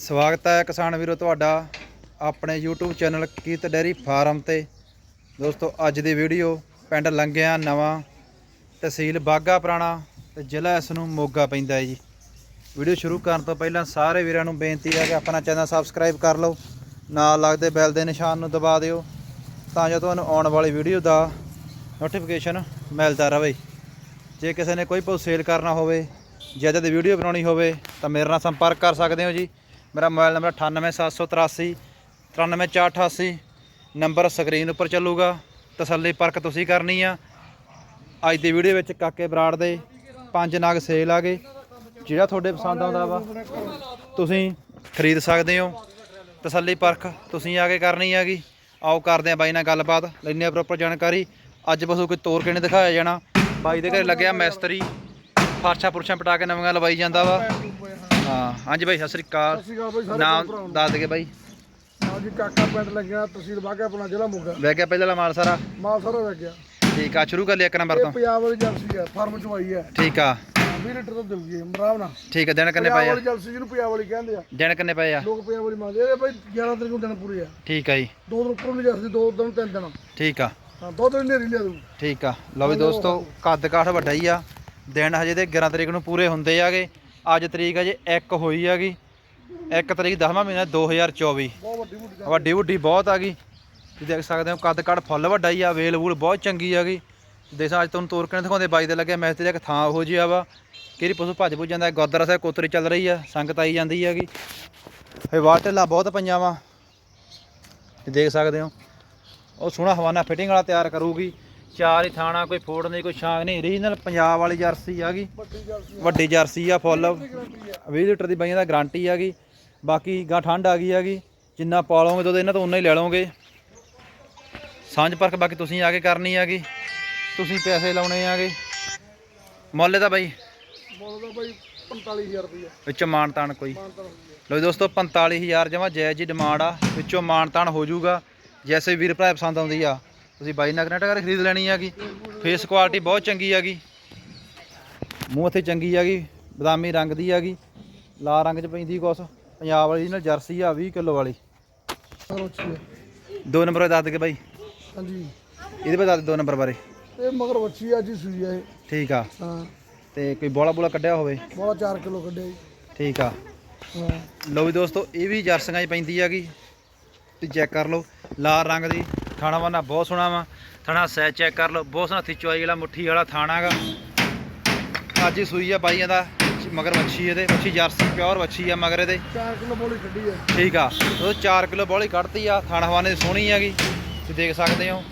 ਸਵਾਗਤ ਹੈ ਕਿਸਾਨ ਵੀਰੋ ਤੁਹਾਡਾ ਆਪਣੇ YouTube ਚੈਨਲ ਕੀਤ ਡੈਰੀ ਫਾਰਮ ਤੇ। ਦੋਸਤੋ, ਅੱਜ ਦੀ ਵੀਡੀਓ ਪਿੰਡ ਲੰਗਿਆਂ ਨਵਾਂ, ਤਹਿਸੀਲ ਬਾਗਾ ਪੁਰਾਣਾ ਤੇ ਜ਼ਿਲ੍ਹਾ ਇਸ ਨੂੰ ਮੋਗਾ ਪੈਂਦਾ ਹੈ ਜੀ। ਵੀਡੀਓ ਸ਼ੁਰੂ ਕਰਨ ਤੋਂ ਪਹਿਲਾਂ ਸਾਰੇ ਵੀਰਾਂ ਨੂੰ ਬੇਨਤੀ ਹੈ ਕਿ ਆਪਣਾ ਚੈਨਲ ਸਬਸਕ੍ਰਾਈਬ ਕਰ ਲਓ, ਨਾਲ ਲੱਗਦੇ ਬੈਲ ਦੇ ਨਿਸ਼ਾਨ ਨੂੰ ਦਬਾ ਦਿਓ, ਤਾਂ ਜੋ ਤੁਹਾਨੂੰ ਆਉਣ ਵਾਲੀ ਵੀਡੀਓ ਦਾ ਨੋਟੀਫਿਕੇਸ਼ਨ ਮਿਲਦਾ ਰਹੇ। ਜੇ ਕਿਸੇ ਨੇ ਕੋਈ ਪਸ਼ੂ ਸੇਲ ਕਰਨਾ ਹੋਵੇ, ਜਾਂ ਜਦ ਵੀਡੀਓ ਬਣਾਉਣੀ ਹੋਵੇ, ਤਾਂ ਮੇਰੇ ਨਾਲ ਸੰਪਰਕ ਕਰ ਸਕਦੇ ਹੋ ਜੀ। ਮੇਰਾ ਮੋਬਾਈਲ ਨੰਬਰ 98783 93488 ਨੰਬਰ ਸਕਰੀਨ ਉੱਪਰ ਚੱਲੂਗਾ। ਤਸੱਲੀ ਪਰਖ ਤੁਸੀਂ ਕਰਨੀ ਆ। ਅੱਜ ਦੀ ਵੀਡੀਓ ਵਿੱਚ ਕਾਕੇ ਬਰਾੜ ਦੇ ਪੰਜ ਨਾਗ ਸੇਲ ਆ ਗਏ। ਜਿਹੜਾ ਤੁਹਾਡੇ ਪਸੰਦ ਆਉਂਦਾ ਵਾ, ਤੁਸੀਂ ਖਰੀਦ ਸਕਦੇ ਹੋ। ਤਸੱਲੀ ਪਰਖ ਤੁਸੀਂ ਆ ਕੇ ਕਰਨੀ ਹੈਗੀ। ਆਓ ਕਰਦੇ ਆ ਬਾਈ ਨਾਲ ਗੱਲਬਾਤ, ਲੈਂਦੇ ਆ ਪ੍ਰੋਪਰ ਜਾਣਕਾਰੀ। ਅੱਜ ਪਸ਼ੂ ਕੋਈ ਤੋਰ ਕੇ ਨਹੀਂ ਦਿਖਾਇਆ ਜਾਣਾ। ਬਾਈ ਦੇ ਘਰੇ ਲੱਗਿਆ ਮੈਸਤਰੀ। ਫਰਸ਼ਾਂ ਪੁਰਸ਼ਾਂ ਪਟਾ ਕੇ ਨਵੀਆਂ ਲਵਾਈ ਜਾਂਦਾ ਵਾ। ਹਾਂ ਹਾਂਜੀ ਬਾਈ ਸਤਿ ਸ੍ਰੀ ਅਕਾਲ। ਸਤਿ ਸ਼੍ਰੀ ਅਕਾਲ ਬਾਈ ਸਾਰੇ ਨਾਮ ਨੂੰ। ਦੱਸ ਦਗੇ ਬਾਈ। ਹਾਂ ਜੀ ਕਾਕਾ ਪਿੰਡ ਲੱਗਿਆ ਤਹਿਸੀਲ ਬਾਗਾ ਆਪਣਾ ਜ਼ਿਲ੍ਹਾ ਮੋਗਾ। ਵਹਿ ਗਿਆ ਪਹਿਲਾਂ ਮਾਲ ਸਾਰਾ? ਮਾਲ ਸਾਰਾ ਲੱਗ ਗਿਆ ਠੀਕ ਆ ਸ਼ੁਰੂ ਕਰ ਲਿਆ ਇੱਕ ਨੰਬਰ ਇਹ ਤੋਂ। ਪੰਜਾਬ ਵਾਲੀ ਜਲਸੀ ਹੈ ਫਾਰਮ ਚੋਂ ਆਈ ਹੈ ਠੀਕ ਆ। 20 ਲੀਟਰ ਦੁੱਧ ਦੇਊਗੀ ਮਰਾਵ ਨਾਲ। ਠੀਕ ਆ ਦਿਨ ਕਿੰਨੇ ਪੰਜਾਬ ਪਏ ਆ? ਵਾਲੀ ਜਲਸੀ ਜਿਹਨੂੰ ਪੰਜਾਬ ਵਾਲੀ ਕਹਿੰਦੇ ਆ। ਦਿਨ ਕਿੰਨੇ ਪਏ ਆ? ਲੋਕ ਪੰਜਾਬ ਵਾਲੀ ਮੰਨਦੇ ਆ ਇਹ ਬਾਈ 11 ਤਰੀਕ ਨੂੰ ਦਿਨ ਪੂਰੇ ਆ। ਠੀਕ ਆ ਜੀ। ਦੋ ਦਿਨ ਉੱਪਰ ਨਹੀਂ ਜਲਸੀ ਦੋ ਦਿਨ ਤਿੰਨ ਦਿਨ। ਠੀਕ ਆ। ਹਾਂ ਦੋ ਦਿਨ ਨੇਰੀ ਲਿਆ ਦੂ ਠੀਕ ਆ। ਲਓ ਵੀ ਦੋਸਤੋ ਕੱਦ ਕਾਠ ਵੱਡਾ ਹੀ ਆ। ਦਿਨ ਹਜੇ ਤੇ 11 ਤਰੀਕ ਨੂੰ ਪੂਰੇ ਹੁੰਦੇ ਆਗੇ। ਅੱਜ ਤਰੀਕ ਹੈ ਜੀ 1 ਹੋਈ ਹੈਗੀ 1 ਤਰੀਕ 10ਵਾਂ ਮਹੀਨਾ 2024 ਬਹੁਤ ਵੱਡੀ ਵੱਡੀ ਵੱਡੀ ਬਹੁਤ ਆ ਗਈ। ਤੁਸੀਂ ਦੇਖ ਸਕਦੇ ਹੋ ਕੱਦ ਕੱਦ ਫੁੱਲ ਵੱਡਾ ਹੀ ਆ, ਵੇਲ ਵੂਲ ਬਹੁਤ ਚੰਗੀ ਆ ਗਈ। ਦੇਸਾਂ ਅੱਜ ਤੁਹਾਨੂੰ ਤੋਰ ਕੇ ਦਿਖਾਉਂਦੇ? ਬਾਈ ਦੇ ਲੱਗੇ ਮੈਚ ਤੇ ਇੱਕ ਥਾਂ ਉਹੋ ਜਿਹਾ ਵਾ। ਕਿਹੜੀ ਪਸ਼ੂ ਭੱਜ ਭੁੱਜ ਜਾਂਦਾ ਗੁਰਦੁਆਰਾ ਸਾਹਿਬ ਕੋਤਰੀ ਚੱਲ ਰਹੀ ਆ, ਸੰਗਤ ਆਈ ਜਾਂਦੀ ਹੈਗੀ। ਫੇ ਵਾਹ ਢਿੱਲਾ ਬਹੁਤ ਪਈਆਂ ਵਾ। ਦੇਖ ਸਕਦੇ ਹੋ। ਉਹ ਸੋਹਣਾ ਹਵਾਨਾ ਫਿਟਿੰਗ ਵਾਲਾ ਤਿਆਰ ਕਰੂਗੀ। ਚਾਰ ਹੀ ਥਾਣਾ ਕੋਈ ਫੋੜ ਨਹੀਂ ਕੋਈ ਛਾਂਗ ਨਹੀਂ। ਰੀਜਨਲ ਪੰਜਾਬ ਵਾਲੀ ਜਰਸੀ ਆ ਗਈ। ਵੱਡੀ ਜਰਸੀ ਆ। ਫੁੱਲ। ਗਰੰਟੀ ਆ। 20 ਲੀਟਰ ਦੀ ਬਾਈਆਂ ਦਾ ਗਾਰੰਟੀ ਹੈਗੀ ਬਾਕੀ ਗਾਂ ਠੰਡ ਆ ਗਈ ਹੈਗੀ ਜਿੰਨਾ ਪਾ ਲਓਗੇ ਦੁੱਧ ਇਹਨਾਂ ਤੋਂ ਉਨਾ ਹੀ ਲੈ ਲਓਗੇ। ਸਾਂਝ ਪਰਖ ਬਾਕੀ ਤੁਸੀਂ ਆ ਕੇ ਕਰਨੀ ਹੈਗੀ ਤੁਸੀਂ ਪੈਸੇ ਲਾਉਣੇ ਆਗੇ ਮੁੱਲ ਦਾ ਬਾਈ? ਬੋਲਦਾ ਬਾਈ 45000 ਰੁਪਏ ਵਿੱਚੋਂ ਮਾਨ ਤਾਨ ਕੋਈ। ਲੋ ਜੀ ਦੋਸਤੋ 45000 ਜਮਾ ਜਾਇਜ਼ ਜੀ ਡਿਮਾਂਡ ਆ। ਵਿੱਚੋਂ ਮਾਨ ਤਾਨ ਹੋ ਜਾਊਗਾ। ਜੈਸੇ ਵੀਰ ਭਰਾ ਪਸੰਦ ਆਉਂਦੀ ਆ। ਤੁਸੀਂ ਬਾਈ ਨਾਲ ਕਨੈਕਟ ਕਰਕੇ ਖਰੀਦ ਲੈਣੀ ਹੈਗੀ। ਫੇਸ ਕੁਆਲਿਟੀ ਬਹੁਤ ਚੰਗੀ ਹੈਗੀ। ਮੂੰਹ ਇੱਥੇ ਚੰਗੀ ਹੈਗੀ ਬਦਾਮੀ ਰੰਗ ਦੀ ਹੈਗੀ ਲਾਲ ਰੰਗ 'ਚ ਪੈਂਦੀ ਕੁਛ ਪੰਜਾਬ ਵਾਲੀ ਨਾਲ ਜਰਸੀ ਆ 20 ਕਿਲੋ ਵਾਲੀ। ਆ ਦੋ ਨੰਬਰ ਦੱਸ ਦੇ ਬਾਈ। ਹਾਂਜੀ। ਇਹਦੇ ਬਾਰੇ ਦੱਸ ਦੇ ਦੋ ਨੰਬਰ ਬਾਰੇ। ਇਹ ਮਗਰ ਵੱਛੀ ਅੱਜ ਹੀ ਸੂਈ ਆ ਇਹ। ਠੀਕ ਆ। ਹਾਂ। ਤੇ ਕੋਈ ਬੋਲਾ ਬੋਲਾ ਕੱਢਿਆ ਹੋਵੇ? ਬੋਲਾ 4 ਕਿਲੋ ਕੱਢਿਆ ਜੀ। ਠੀਕ ਆ। ਲਓ ਵੀ ਦੋਸਤੋ ਇਹ ਵੀ ਜਰਸੀਆਂ 'ਚ ਪੈਂਦੀ ਹੈਗੀ। ਤੁਸੀਂ ਚੈੱਕ ਕਰ ਲਓ ਲਾਲ ਰੰਗ ਦੀ। ਥਾਣਾ ਵਾਨਾ ਬਹੁਤ ਸੋਹਣਾ ਵਾ। ਥਾਣਾ ਸੈ ਚੈੱਕ ਕਰ ਲਓ। ਬਹੁਤ ਸੋਹਣਾ ਥਿਚਵਾਈ ਵਾਲਾ ਮੁੱਠੀ ਵਾਲਾ ਥਾਣਾ ਹੈਗਾ ਅੱਜ ਹੀ ਸੂਈ ਆ ਬਾਈਆਂ ਦਾ ਮਗਰ ਮੱਛੀ ਇਹਦੇ। ਮੱਛੀ ਜਰਸੀ ਪਿਓਰ ਮੱਛੀ ਆ ਮਗਰ ਇਹਦੇ। 4 ਕਿਲੋ ਬੋਲੀ ਕੱਢੀ ਹੈ ਠੀਕ ਆ। ਉਹ 4 ਕਿਲੋ ਬੋਲੀ ਕੱਢਤੀ ਆ। ਥਾਣਾ ਹਵਾਨੇ ਦੀ ਸੋਹਣੀ ਹੈਗੀ। ਤੁਸੀਂ ਦੇਖ ਸਕਦੇ ਹੋ।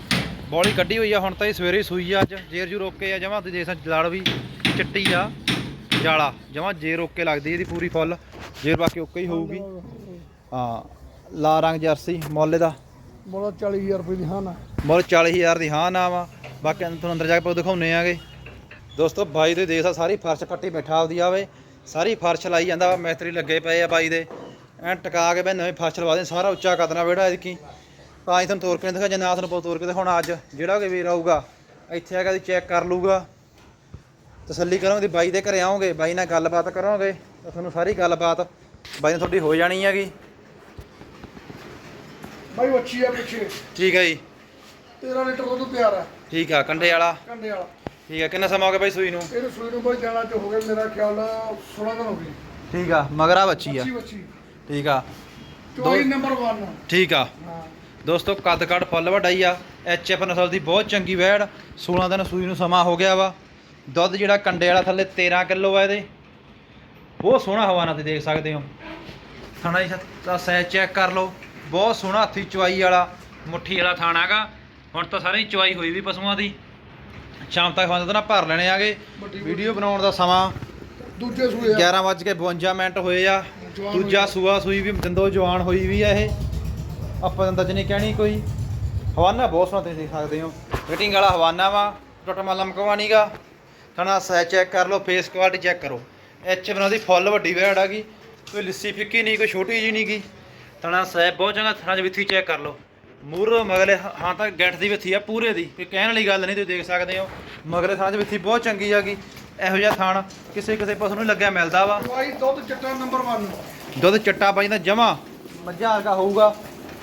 ਬੋਲੀ ਕੱਢੀ ਹੋਈ ਆ ਹੁਣ ਤਾਂ ਇਹ ਸਵੇਰੇ ਸੂਈ ਆ ਅੱਜ। ਜੇਰ ਜੂ ਰੋਕੇ ਆ ਜਮਾ। ਤੁਸੀਂ ਦੇਖ ਸਕਦੇ ਜਲਾੜ ਵੀ ਚਿੱਟੀ ਆ। ਜਾਲਾ। ਜਮਾ ਜੇਰ ਓਕੇ ਲੱਗਦੀ ਇਹਦੀ ਪੂਰੀ ਫੁੱਲ। ਜੇਰ ਬਾਕੀ ਓਕੇ ਹੀ ਹੋਊਗੀ। ਹਾਂ। ਲਾ ਰੰਗ ਜਰਸੀ ਮੁੱਲ ਦਾ ਬੋਲਾ 40000 ਰੁਪਏ ਦੀ ਹਾਂ ਨਾ। ਮੁੱਲ 40000 ਦੀ ਹਾਂ ਨਾ ਵਾ। ਬਾਕੀ ਤੁਹਾਨੂੰ ਅੰਦਰ ਜਾ ਕੇ ਦਿਖਾਉਨੇ ਆਗੇ। ਦੋਸਤੋ, ਬਾਈ ਦੇ ਦੇਖ ਸਾ, ਸਾਰੀ ਫਰਸ਼ ਪੱਟੀ ਬੈਠਾ ਆਪਦੀ ਆਵੇ। ਸਾਰੀ ਫਰਸ਼ ਲਾਈ ਜਾਂਦਾ ਵਾ, ਮਿਸਤਰੀ ਲੱਗੇ ਪਏ ਆ ਬਾਈ ਦੇ। ਐਂ ਟਕਾ ਕੇ ਬੈ ਨਵੇਂ ਫਰਸ਼ ਲਵਾ ਦੇ, ਸਾਰਾ ਉੱਚਾ ਕਰਦਣਾ ਵੇੜਾ ਇਹਦੀ ਤਾਂ ਹੀ ਤੁਹਾਨੂੰ ਤੋਰ ਕੇ ਨੀ ਦਿਖਾ ਜੇ ਨਾ ਤੁਹਾਨੂੰ ਤੋਰ ਕੇ ਦਿਖਾਉਣਾ ਅੱਜ। ਜਿਹੜਾ ਕੋਈ ਵੀਰ ਆਊਗਾ ਇੱਥੇ ਆ ਕੇ ਦੀ ਚੈੱਕ ਕਰ ਲੂਗਾ ਤਸੱਲੀ ਕਰੋਗੇ ਬਾਈ ਦੇ ਘਰੇ ਆਓਗੇ, ਬਾਈ ਨਾਲ ਗੱਲਬਾਤ ਕਰੋਗੇ, ਤਾਂ ਤੁਹਾਨੂੰ ਸਾਰੀ ਗੱਲਬਾਤ ਬਾਈ ਨਾਲ ਤੁਹਾਡੀ ਹੋ ਜਾਣੀ ਹੈਗੀ। ਬਾਈ ਵੱਛੀ ਆ ਪਿੱਛੇ। ਠੀਕ ਹੈ ਜੀ। 13 ਲੀਟਰ ਦੁੱਧ ਤਿਆਰ ਹੈ ਠੀਕ ਆ ਕੰਡੇ ਵਾਲਾ। ਕੰਡੇ ਵਾਲਾ। ਠੀਕ ਆ ਕਿੰਨਾ ਸਮਾਂ ਹੋ ਗਿਆ ਬਾਈ ਸੂਈ ਨੂੰ? ਇਹਨੂੰ ਸੂਈ ਨੂੰ ਬਾਈ ਜਾਣਾ ਚ ਹੋ ਗਿਆ ਮੇਰਾ ਖਿਆਲ 16 ਦਿਨ ਹੋ ਗਏ। ਠੀਕ ਆ ਮਗਰਾ ਬੱਚੀ ਆ। ਵੱਛੀ ਵੱਛੀ। ਠੀਕ ਆ। ਚੋਈ ਨੰਬਰ 1 ਠੀਕ ਆ। ਹਾਂ। ਦੋਸਤੋ ਕੱਦ ਕੱਦ ਫੁੱਲ ਵੱਡਾ ਹੀ ਆ। ਐਚ ਐਫ ਨਸਲ ਦੀ ਬਹੁਤ ਚੰਗੀ ਵੈੜ। 16 ਦਿਨ ਸੂਈ ਨੂੰ ਸਮਾਂ ਹੋ ਗਿਆ ਵਾ। ਦੁੱਧ ਜਿਹੜਾ ਕੰਡੇ ਵਾਲਾ ਥੱਲੇ 13 ਕਿਲੋ ਆ ਇਹਦੇ। ਬਹੁਤ ਸੋਹਣਾ ਹਵਾਨਾ ਤੁਸੀਂ ਦੇਖ ਸਕਦੇ ਹੋ। ਥਾਣਾ ਜੀ ਤਾਂ ਚੈੱਕ ਕਰ ਲਓ। ਬਹੁਤ ਸੋਹਣਾ ਹੱਥੀ ਚਵਾਈ ਵਾਲਾ ਮੁੱਠੀ ਵਾਲਾ ਥਾਣਾ ਗਾ ਹੁਣ ਤਾਂ ਸਾਰੀ ਚਵਾਈ ਹੋਈ ਵੀ ਪਸ਼ੂਆਂ ਦੀ। ਸ਼ਾਮ ਤੱਕ ਤਾਂ ਨਾ ਭਰ ਲੈਣੇ ਆਗੇ। ਵੱਡੀ- ਵੀਡੀਓ ਬਣਾਉਣ ਦਾ ਸਮਾਂ ਦੂਜੇ ਸੂਏ ਆ। 11:52 ਮਿੰਟ ਹੋਏ ਆ। ਦੂਜਾ ਸੂਆ ਸੂਈ ਵੀ ਦੰਦੋ ਜਵਾਨ ਹੋਈ ਵੀ ਆ ਇਹ। ਆਪਾਂ ਦੰਦਾਂ ਚ ਨਹੀਂ ਕਹਿਣੀ ਕੋਈ। ਹਵਾਨਾ ਬਹੁਤ ਸੋਹਣਾ ਤੁਸੀਂ ਦੇਖ ਸਕਦੇ ਹੋ। ਫਿਟਿੰਗ ਵਾਲਾ ਹਵਾਨਾ ਵਾ ਟੋਟਮਾ ਲਮਕਵਾ ਨਹੀਂਗਾ ਥਣਾ ਸਹਿ ਚੈੱਕ ਕਰ ਲਓ ਫੇਸ ਕੁਆਲਿਟੀ ਚੈੱਕ ਕਰੋ। ਐਚ ਬਣਾ ਦੀ ਫੁੱਲ ਵੱਡੀ ਵੈੜ ਆ ਗਈ। ਕੋਈ ਲਿੱਸੀ ਫਿੱਕੀ ਨਹੀਂ ਕੋਈ ਛੋਟੀ ਜੀ ਨਹੀਂ ਗੀ। ਥਣਾ ਸਹਿ ਬਹੁਤ ਚੰਗਾ ਥਣਾ ਚ ਵਿੱਥੀ ਚੈੱਕ ਕਰ ਲਓ। ਮੂਰੋ ਮਗਲੇ ਹਾਂ ਤਾਂ ਗੱਠ ਦੀ ਵਿੱਥੀ ਆ ਪੂਰੇ ਦੀ ਕੋਈ ਕਹਿਣ ਵਾਲੀ ਗੱਲ ਨਹੀਂ ਤੁਸੀਂ ਦੇਖ ਸਕਦੇ ਹੋ। ਮਗਲੇ ਥਾਂ ਚ ਵਿੱਥੀ ਬਹੁਤ ਚੰਗੀ ਆ ਗਈ ਇਹੋ ਜਿਹਾ ਥਾਣ ਕਿਸੇ ਕਿਸੇ ਪਸ਼ੂ ਨੂੰ ਲੱਗਿਆ ਮਿਲਦਾ ਵਾ। ਭਾਈ ਦੁੱਧ ਚਿੱਟਾ ਨੰਬਰ 1 ਦੁੱਧ ਚਿੱਟਾ ਪਾਈ ਦਾ ਜਮਾ। ਮੱਝਾਂ ਵਰਗਾ ਹੋਊਗਾ।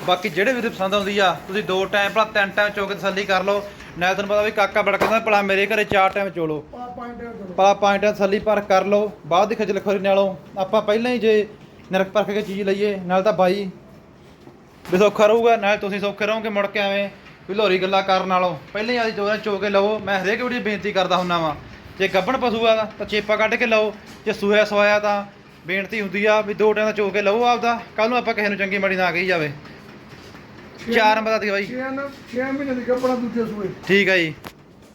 ਬਾਕੀ ਜਿਹੜੇ ਵੀ ਪਸੰਦ ਆਉਂਦੀ ਆ ਤੁਸੀਂ ਦੋ ਟਾਈਮ ਭਲਾ ਤਿੰਨ ਟਾਈਮ ਚੋ ਕੇ ਤਸੱਲੀ ਕਰ ਲਓ। ਨਾਲ ਤੁਹਾਨੂੰ ਪਤਾ ਵੀ ਕਾਕਾ ਬੜਾ ਕਹਿੰਦਾ ਭਲਾ ਮੇਰੇ ਘਰੇ ਚਾਰ ਟਾਈਮ ਚਲੋ। ਭਲਾ ਪੰਜ ਟਾਈਮ ਤਸੱਲੀ ਪਰ ਕਰ ਲਓ। ਬਾਅਦ ਦੀ ਖਜਲ ਖੋਰੀ ਨਾਲੋਂ ਆਪਾਂ ਪਹਿਲਾਂ ਹੀ ਜੇ ਨਰਕ ਪਰਖ ਕੇ ਚੀਜ਼ ਲਈਏ ਨਾਲ ਤਾਂ ਬਾਈ ਵੀ ਸੌਖਾ ਰਹੂਗਾ ਨਾਲ ਤੁਸੀਂ ਸੌਖੇ ਰਹੋਗੇ ਮੁੜ ਕੇ ਐਵੇਂ ਵੀ ਲੋਰੀ ਗੱਲਾਂ ਕਰਨ ਨਾਲੋਂ। ਪਹਿਲਾਂ ਹੀ ਆਦੀ ਦੋਨਾਂ ਚੋ ਕੇ ਲਵੋ ਮੈਂ ਹਰੇਕ ਵੀਡੀਓ ਬੇਨਤੀ ਕਰਦਾ ਹੁੰਨਾ ਵਾਂ ਜੇ ਗੱਬਣ ਪਸ਼ੂ ਆ ਤਾਂ ਚੇਪਾ ਕੱਢ ਕੇ ਲਓ ਜੇ ਸੂਇਆ ਸਵਾਇਆ ਤਾਂ ਬੇਨਤੀ ਹੁੰਦੀ ਆ ਵੀ ਦੋ ਟਾਈਮ ਦਾ ਚੋ ਕੇ ਲਵੋ ਆਪਦਾ ਕੱਲ ਨੂੰ ਆਪਾਂ ਕਿਸੇ ਨੂੰ ਚੰਗੀ ਮਾੜੀ ਨਾ ਕਹੀ ਜਾਵੇ। ਚਾਰ ਨੰਬਰ ਦੀ ਬਾਈ। 6 6 ਮਹੀਨੇ ਦੀ ਕੱਪੜਾ ਦੂਜੇ ਸੂਏ। ਠੀਕ ਆ ਜੀ।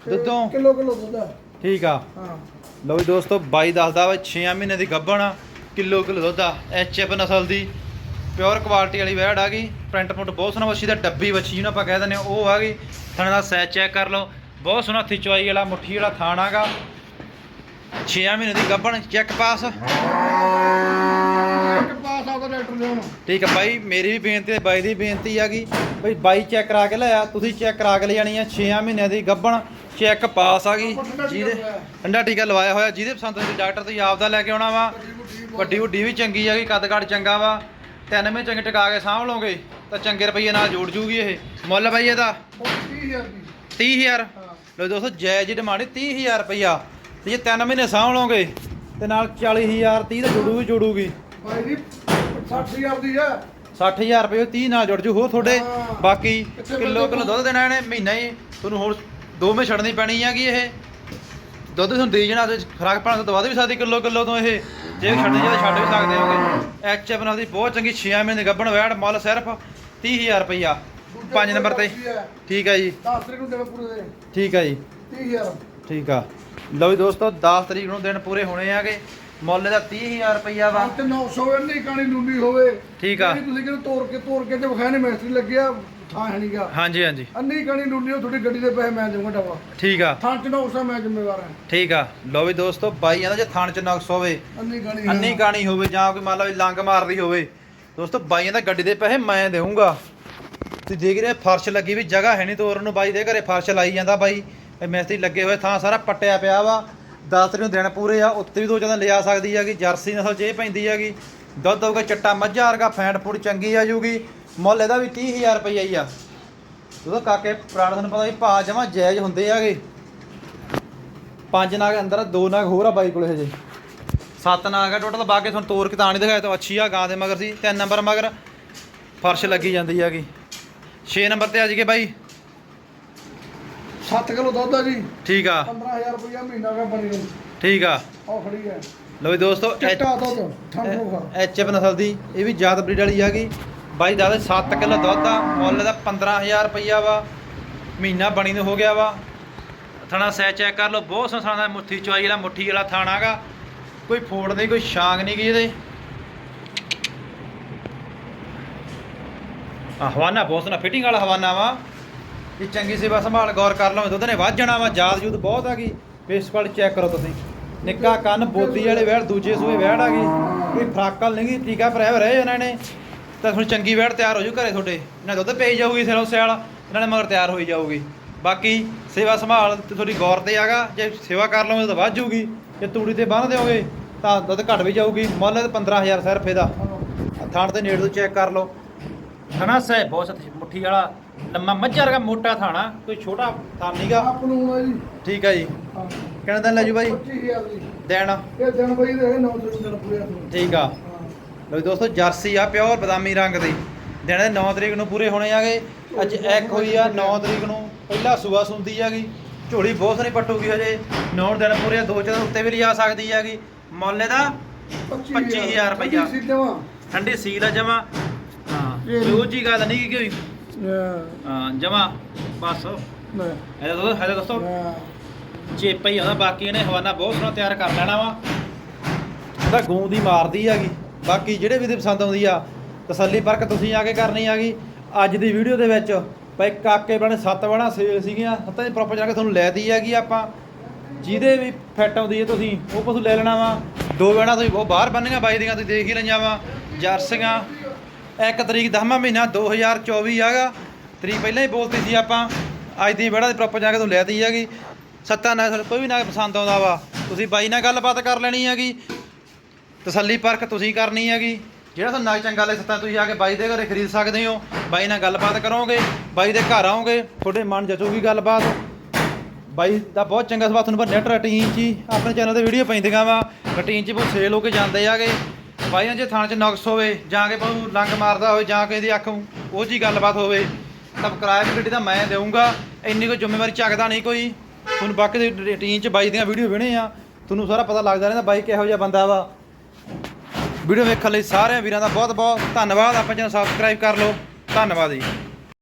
ਦੁੱਧੋਂ? ਕਿਲੋ ਕਿਲੋ ਦੁੱਧ ਠੀਕ ਆ। ਹਾਂ। ਲਓ ਵੀ ਦੋਸਤੋ ਬਾਈ ਦੱਸਦਾ ਵਾ 6 ਮਹੀਨੇ ਦੀ ਗੱਭਣ ਆ। ਕਿਲੋ ਕਿਲੋ ਦੁੱਧ ਆ। ਐਚਐਫ ਨਸਲ ਦੀ। ਪਿਓਰ ਕੁਆਲਿਟੀ ਵਾਲੀ ਵੈੜ ਆ ਗਈ। ਪ੍ਰਿੰਟ ਪੁੰਟ ਬਹੁਤ ਸੋਹਣਾ ਵੱਛੀ ਦਾ ਡੱਬੀ ਵੱਛੀ ਜਿਹਨੂੰ ਆਪਾਂ ਕਹਿ ਦਿੰਦੇ ਹਾਂ ਉਹ ਆ ਗਈ। ਥਣ ਦਾ ਸੈਚ ਚੈੱਕ ਕਰ ਲਓ। ਬਹੁਤ ਸੋਹਣਾ ਹੱਥੀ ਚਵਾਈ ਵਾਲਾ ਮੁੱਠੀ ਵਾਲਾ ਥਾਣ ਆਗਾ। 6 ਮਹੀਨੇ ਦੀ ਗੱਭਣ ਚੈੱਕ ਪਾਸ ਦੇ ਠੀਕ ਆ ਬਾਈ ਮੇਰੀ ਵੀ ਬੇਨਤੀ ਤੇ ਬਾਈ ਦੀ ਬੇਨਤੀ ਆ ਗਈ। ਬਈ ਬਾਈ ਚੈੱਕ ਕਰਾ ਕੇ ਲਿਆ। ਤੁਸੀਂ ਚੈੱਕ ਕਰਾ ਕੇ ਲੈ ਜਾਣੀ ਆ। 6 ਮਹੀਨਿਆਂ ਦੀ ਗੱਭਣ ਚੈੱਕ ਪਾਸ ਆ ਗਈ। ਜਿਹਦੇ ਠੰਡਾ ਟੀਕਾ ਲਵਾਇਆ ਹੋਇਆ ਜਿਹਦੇ ਪਸੰਦ ਤੁਸੀਂ ਡਾਕਟਰ ਤੁਸੀਂ ਆਪਦਾ ਲੈ ਕੇ ਆਉਣਾ ਵਾ। ਵੱਡੀ ਵੱਡੀ ਵੀ ਚੰਗੀ ਆ ਗਈ ਕੱਦ ਕਾਠ ਚੰਗਾ ਵਾ। ਤਿੰਨ ਮਹੀਨੇ ਚੰਗੇ ਟਿਕਾ ਕੇ ਸਾਂਭ ਲਓਗੇ ਤਾਂ ਚੰਗੇ ਰੁਪਈਏ ਨਾਲ ਜੋੜ ਜੂਗੀ ਇਹ। ਮੁੱਲ ਬਾਈ ਇਹਦਾ? 30000 ਦੀ। 30000 ਹਾਂ। ਲੋ ਦੋਸਤੋ ਜੈ ਜੀ ਡਿਮਾਂਡ 30000 ਰੁਪਈਆ। ਤੇ ਜੇ ਤਿੰਨ ਮਹੀਨੇ ਸਾਂਭ ਲਓਗੇ ਤੇ ਨਾਲ 40000 30 ਤਾਂ ਜੁੜੂਗੀ ਜੁੜੂਗੀ। ਭਾਈ ਜੀ 60000 ਦੀ ਆ। 60000 ਰੁਪਏ 30 ਨਾਲ ਜੁੜ ਜੂ ਹੋਰ ਤੁਹਾਡੇ। ਬਾਕੀ ਕਿਲੋ ਕਿਲੋ ਦੁੱਧ ਦੇਣਾ ਇਹਨੇ ਮਹੀਨਾ ਹੀ। ਤੁਹਾਨੂੰ ਹੋਰ ਦੋ ਮਹੀਨੇ ਛੱਡਣੀ ਪੈਣੀ ਹੈਗੀ ਇਹ? ਦੁੱਧ ਤੁਹਾਨੂੰ ਦੇ ਜਣਾ ਤੇ ਖਰਾਕ ਪਾਣ ਤੋਂ ਵੱਧ ਵੀ ਸਕਦੀ ਕਿਲੋ ਕਿਲੋ ਤੋਂ ਇਹ। ਜੇ ਛੱਡਣੀ ਚਾਹੇ ਛੱਡ ਵੀ ਸਕਦੇ ਹੋਗੇ। ਐਚਐਫ ਨਾਲ ਦੀ ਬਹੁਤ ਚੰਗੀ 6 ਮਹੀਨੇ ਦੀ ਗੱਭਣ ਵੈੜ ਮੁੱਲ ਸਿਰਫ 30000 ਰੁਪਈਆ। ਪੰਜ ਨੰਬਰ ਤੇ। ਠੀਕ ਹੈ ਜੀ। 10 ਤਰੀਕ ਨੂੰ ਦੇਵੇ ਪੂਰੇ ਦੇ। ਠੀਕ ਹੈ ਜੀ। 30000 ਠੀਕ ਆ। ਲਓ ਵੀ ਦੋਸਤੋ 10 ਤਰੀਕ ਨੂੰ ਦਿਨ ਪੂਰੇ ਹੋਣੇ ਆਗੇ। ਮੁੱਲ ਦਾ 30000 ਰੁਪਈਆ ਵਾ। ਤੇ 900 ਇੰਨੀ ਕਾਣੀ ਲੂੰਡੀ ਹੋਵੇ। ਠੀਕ ਆ। ਤੁਸੀਂ ਕਿਹਨੂੰ ਤੋੜ ਕੇ ਤੋੜ ਕੇ ਤੇ ਨੇ ਮਿਸਤਰੀ ਲੱਗਿਆ। ਥਾਂ ਹੈ ਨਹੀਂਗਾ ਹਾਂਜੀ ਹਾਂਜੀ। ਅੰਨੀ ਕਾਣੀ ਉਹ ਤੁਹਾਡੀ ਗੱਡੀ ਦੇ ਪੈਸੇ ਮੈਂ ਦੇਵਾਂਗਾ ਡਬਾ। ਠੀਕ ਆ। ਥਾਂ ਚ 900 ਮੈਂ ਜ਼ਿੰਮੇਵਾਰ ਹਾਂ। ਠੀਕ ਆ। ਲਓ ਵੀ ਦੋਸਤੋ ਬਾਈ ਕਹਿੰਦਾ ਜੇ ਥਣ ਚ ਨਕਸ ਹੋਵੇ ਅੰਨੀ ਕਾਣੀ ਅੰਨੀ ਗਾਣੀ ਹੋਵੇ ਜਾਂ ਕੋਈ ਮੰਨ ਲਓ ਲੰਗ ਮਾਰਦੀ ਹੋਵੇ ਦੋਸਤੋ ਬਾਈਆਂ ਦਾ ਗੱਡੀ ਦੇ ਪੈਸੇ ਮੈਂ ਦੇਵਾਂਗਾ ਤੁਸੀਂ ਦੇਖ ਰਹੇ ਫਰਸ਼ ਲੱਗੀ ਵੀ ਜਗ੍ਹਾ ਹੈ ਨਹੀਂ ਤੋਰਨ ਨੂੰ ਬਾਈ ਦੇ ਘਰੇ ਫਰਸ਼ ਲਾਈ ਜਾਂਦਾ ਬਾਈ। ਇਹ ਮਿਸਤਰੀ ਲੱਗੇ ਹੋਏ ਥਾਂ ਸਾਰਾ ਪੱਟਿਆ ਪਿਆ ਵਾ। 10 ਤਰੀਕ ਨੂੰ ਦਿਨ ਪੂਰੇ ਆ ਉੱਤੇ ਵੀ ਦੋ ਜਦੋਂ ਲਿਜਾ ਸਕਦੀ ਹੈਗੀ ਜਰਸੀ ਨਸਲ ਜੇ ਪੈਂਦੀ ਹੈਗੀ। ਦੁੱਧ ਹੋਊਗਾ ਚਿੱਟਾ ਮੱਝਾਂ ਵਰਗਾ ਫੈਂਟ ਫੂਡ ਚੰਗੀ ਆ ਜੂਗੀ। ਮੁੱਲ ਇਹਦਾ ਵੀ 30000 ਰੁਪਈਆ ਹੀ ਆ। ਉਹਦਾ ਕਾਕੇ ਪੁਰਾਣਾ ਤੁਹਾਨੂੰ ਪਤਾ ਵੀ ਭਾ ਜਮਾ ਜਾਇਜ਼ ਹੁੰਦੇ ਹੈਗੇ ਪੰਜ ਨਾਗ ਅੰਦਰ ਆ, ਦੋ ਨਾਗ ਹੋਰ ਆ ਬਾਈ ਕੋਲੇ ਹਜੇ ਸੱਤ ਨਾਗ ਆ ਟੋਟਲ ਬਾਕੀ ਤੁਹਾਨੂੰ ਤੋਰ ਕੇ ਤਾਂ ਨਹੀਂ ਦਿਖਾਇਆ ਤਾਂ ਅੱਛੀ ਆ ਗਾਂ ਦੇ ਮਗਰ ਸੀ। ਤਿੰਨ ਨੰਬਰ ਮਗਰ ਫਰਸ਼ ਲੱਗੀ ਜਾਂਦੀ ਹੈਗੀ 6 ਨੰਬਰ ਤੇ ਆ ਜੀਗੇ ਬਾਈ। 7 ਕਿਲੋ ਦੁੱਧ ਆ ਜੀ। ਠੀਕ ਆ। 15000 ਰੁਪਇਆ ਮਹੀਨਾ ਦਾ ਬਣੀ ਰਹੀ ਠੀਕ ਆ। ਉਹ ਖੜੀ ਹੈ ਲਓ ਵੀ ਦੋਸਤੋ ਚਿੱਟਾ ਦੁੱਧ ਠੰਡ ਨੂੰ ਖਾ ਐਚਐਫ ਨਸਲ ਦੀ ਇਹ ਵੀ ਜਾਤ ਬਰੀਡ ਵਾਲੀ ਹੈਗੀ ਬਾਈ ਦਾ 7 ਕਿਲੋ ਦੁੱਧ ਆ, ਮੁੱਲ ਦਾ 15000 ਰੁਪਈਆ ਵਾ। ਮਹੀਨਾ ਬਣੀ ਨੂੰ ਹੋ ਗਿਆ ਵਾ। ਥਣਾ ਸੈ ਚੈੱਕ ਕਰ ਲਓ, ਬਹੁਤ ਸੋਹਣਾ ਦਾ ਮੁੱਠੀ ਚਵਾਈ ਵਾਲਾ, ਮੁੱਠੀ ਵਾਲਾ ਥਾਣਾਗਾ ਕੋਈ ਫੋੜ ਨਹੀਂ, ਕੋਈ ਛਾਂਗ ਨਹੀਂ ਗੀ ਇਹਦੇ। ਆ ਹਵਾਨਾ ਬਹੁਤ ਸੋਹਣਾ ਫਿਟਿੰਗ ਵਾਲਾ ਹਵਾਨਾ ਵਾ। ਇਹ ਚੰਗੀ ਸੇਵਾ ਸੰਭਾਲ, ਗੌਰ ਕਰ ਲਓ, ਦੁੱਧ ਨੇ ਵੱਧ ਜਾਣਾ ਵਾ ਜਾਦ ਜੂਦ ਬਹੁਤ ਹੈਗੀ ਫੇਸ ਕੁਆਲਿਟੀ ਚੈੱਕ ਕਰੋ ਤੁਸੀਂ। ਨਿੱਕਾ ਕੰਨ, ਬੋਦੀ ਵਾਲੇ ਵੈੜ ਦੂਜੇ ਸੂਏ ਵੈੜ ਆ ਗਈ ਕੋਈ ਫਰਾਕਲ ਨਹੀਂ ਟੀਕਾ ਭਰਿਆ ਹੋਇਆ ਰਹੇ ਉਹਨਾਂ ਨੇ। ਤਾਂ ਹੁਣ ਚੰਗੀ ਵੈੜ ਤਿਆਰ ਹੋ ਜੂ ਘਰੇ ਤੁਹਾਡੇ। ਇਹਨਾਂ ਦੁੱਧ ਪਈ ਜਾਊਗੀ ਸਿਰੋਂ ਸਿਆਲ ਇਹਨਾਂ ਨੇ ਮਗਰ ਤਿਆਰ ਹੋਈ ਜਾਊਗੀ। ਬਾਕੀ ਸੇਵਾ ਸੰਭਾਲ ਤੇ ਤੁਹਾਡੀ ਗੌਰ ਤੇ ਆਗਾ ਜੇ ਸੇਵਾ ਕਰ ਲਓਗੇ ਤਾਂ ਵੱਧ ਜੂਗੀ। ਜੇ ਤੂੜੀ ਤੇ ਬੰਨ ਦਿਓਗੇ ਤਾਂ ਦੁੱਧ ਘਟ ਵੀ ਜਾਊਗੀ। ਮੁੱਲ ਤੇ 15000 ਸਿਰਫ ਇਹਦਾ ਆਹ ਥਣ ਤੇ ਨੇੜ ਤੋਂ ਚੈੱਕ ਕਰ ਲਓ। ਥਣਾ ਸਹਿ ਬਹੁਤ ਸਤ ਮੁੱਠੀ ਵਾਲਾ ਲੰਮਾ ਮੱਝਾ ਵਰਗਾ ਮੋਟਾ ਥਾਣਾ ਕੋਈ ਛੋਟਾ ਥਾਂ ਨਹੀਂਗਾ ਆਪ ਨੂੰ ਹੁਣ ਆ ਜੀ। ਠੀਕ ਜੀ। ਕਿੰਨੇ ਦਿਨ ਲੈ ਜੂ ਬਾਈ? 25000 ਦੀ ਦੇਣ ਇਹ ਦਿਨ ਬਈ ਦੇ 9 ਤਰੀਕ ਨੂੰ ਦਿਨ ਪੂਰੇ ਠੀਕ ਆ। ਲੋ ਦੋਸਤੋ ਜਰਸੀ ਆ ਪਿਓਰ ਬਦਾਮੀ ਰੰਗ ਦੀ। ਦਿਨ ਦੇ 9 ਤਰੀਕ ਨੂੰ ਪੂਰੇ ਹੋਣੇ ਆਗੇ। ਅੱਜ ਇੱਕ ਹੋਈ ਆ 9 ਤਰੀਕ ਨੂੰ ਪਹਿਲਾ ਸੂਆ ਸੁੰਦੀ ਆਗੀ ਝੋਲੀ ਬਹੁਤ ਸੋਹਣੀ ਪੱਟੂਗੀ ਹਜੇ। 9 ਦਿਨ ਪੂਰੇ ਆ, ਦੋ ਚਾਰ ਉੱਤੇ ਵੀ ਲਿਜਾ ਸਕਦੀ ਹੈਗੀ ਮੁੱਲ ਇਹਦਾ 25000 ਰੁਪਈਆ। ਸੀ ਦੇਵਾਂ। ਠੰਡੀ ਸੀਲ ਆ ਜਮਾ। ਹਾਂ ਇਹ- ਕੋਈ ਜੀ ਗੱਲ ਨਹੀਂ ਕਿ ਨਾ। ਹਾਂ ਜਮਾ। ਬਸ। ਇਹਦਾ ਦੋਸਤੋ ਇਹਦਾ ਦੋਸਤੋ। ਚੇਪਾ ਹੀ ਆਉਂਦਾ ਬਾਕੀ ਇਹਨੇ ਹਵਾਨਾ ਬਹੁਤ ਸੋਹਣਾ ਤਿਆਰ ਕਰ ਲੈਣਾ ਵਾ। ਉਹਦਾ ਗੂੰ ਦੀ ਮਾਰਦੀ ਹੈਗੀ ਬਾਕੀ ਜਿਹੜੇ ਵੀ ਦੀ ਪਸੰਦ ਆਉਂਦੀ ਆ, ਤਸੱਲੀ ਪਰਖ ਤੁਸੀਂ ਆ ਕੇ ਕਰਨੀ ਹੈਗੀ ਅੱਜ ਦੀ ਵੀਡੀਓ ਦੇ ਵਿੱਚ ਭਾਈ ਕਾਕੇ ਬਣੇ ਸੱਤ ਬਣਾ ਸੇਲ ਸੀਗੀਆਂ ਸੱਤਾਂ ਦੀ ਪ੍ਰੋਪਰ ਜਾ ਕੇ ਤੁਹਾਨੂੰ ਲੈ ਦੀ ਹੈਗੀ ਆਪਾਂ। ਜਿਹਦੇ ਵੀ ਫਿੱਟ ਆਉਂਦੀ ਹੈ ਤੁਸੀਂ, ਉਹ ਪਸ਼ੂ ਲੈ ਲੈਣਾ ਵਾ। ਦੋ ਬਣਾ ਤੁਸੀਂ ਉਹ ਬਾਹਰ ਬੰਨੀਆਂ, ਬਾਈ ਦੀਆਂ ਤੁਸੀਂ ਦੇਖ ਹੀ ਲਈਆਂ ਵਾ। ਜਰਸੀਆਂ, ਇੱਕ ਤਰੀਕ 10ਵਾਂ ਮਹੀਨਾ 2024 ਹੈਗਾ ਤਰੀਕ ਪਹਿਲਾਂ ਹੀ ਬੋਲਤੀ ਸੀ ਆਪਾਂ, ਅੱਜ ਦੀ ਬੜਾ ਦੀ ਪ੍ਰੋਪਰ ਜਾ ਕੇ ਤੁਹਾਨੂੰ ਲੈ ਦੀ ਹੈਗੀ ਸੱਤਾਂ ਨਾਲ ਕੋਈ ਵੀ ਨਾ ਪਸੰਦ ਆਉਂਦਾ ਵਾ, ਤੁਸੀਂ ਬਾਈ ਨਾਲ ਗੱਲਬਾਤ ਕਰ ਲੈਣੀ ਹੈਗੀ ਤਸੱਲੀ ਪਰਖ ਤੁਸੀਂ ਕਰਨੀ ਹੈਗੀ। ਜਿਹੜਾ ਤੁਹਾਨੂੰ ਨਗ ਚੰਗਾ ਲੱਗੇ ਤਾਂ ਤੁਸੀਂ ਆ ਕੇ ਬਾਈ ਦੇ ਘਰੇ ਖਰੀਦ ਸਕਦੇ ਹੋ। ਬਾਈ ਨਾਲ ਗੱਲਬਾਤ ਕਰੋਗੇ, ਬਾਈ ਦੇ ਘਰ ਆਓਗੇ, ਤੁਹਾਡੇ ਮਨ ਜਚੂਗੀ ਗੱਲਬਾਤ। ਬਾਈ ਦਾ ਬਹੁਤ ਚੰਗਾ ਸਵਾਦ ਤੁਹਾਨੂੰ ਪਰ ਨੈਟ ਰਟੀਨ 'ਚ ਹੀ। ਆਪਣੇ ਚੈਨਲ ਤੇ ਵੀਡੀਓ ਪੈਂਦੀਆਂ ਵਾ। ਰਟੀਨ 'ਚ ਬਹੁਤ ਸੇਲ ਹੋ ਕੇ ਜਾਂਦੇ ਆਗੇ ਬਾਈਆਂ ਜੇ ਥਾਣੇ 'ਚ ਨਕਸ ਹੋਵੇ, ਜਾਂ ਕਿ ਬਹੁ ਲੰਗ ਮਾਰਦਾ ਹੋਵੇ, ਜਾਂ ਕਿਸੇ ਦੀ ਅੱਖ ਉਹ ਜੀ ਗੱਲਬਾਤ ਹੋਵੇ, ਤਾਂ ਕਿਰਾਇਆ ਦੀ ਗੱਡੀ ਦਾ ਮੈਂ ਦੇਵਾਂਗਾ ਇੰਨੀ ਕੋਈ ਜ਼ਿੰਮੇਵਾਰੀ ਚੱਕਦਾ ਨਹੀਂ ਕੋਈ। ਤੁਹਾਨੂੰ ਬਾਕੀ ਦੀ ਰਟੀਨ 'ਚ ਬਾਈ ਦੀਆਂ ਵੀਡੀਓ ਵਿਹਣੇ ਆ ਤੁਹਾਨੂੰ ਸਾਰਾ ਪਤਾ ਲੱਗਦਾ ਰਹਿੰਦਾ ਬਾਈ ਕਿਹੋ ਜਿਹਾ ਬੰਦਾ ਵਾ। ਵੀਡੀਓ ਵੇਖਣ ਲਈ ਸਾਰਿਆਂ ਵੀਰਾਂ ਦਾ ਬਹੁਤ ਬਹੁਤ ਧੰਨਵਾਦ। ਆਪਾਂ ਚੈਨਲ ਸਬਸਕ੍ਰਾਈਬ ਕਰ ਲਓ। ਧੰਨਵਾਦ ਜੀ।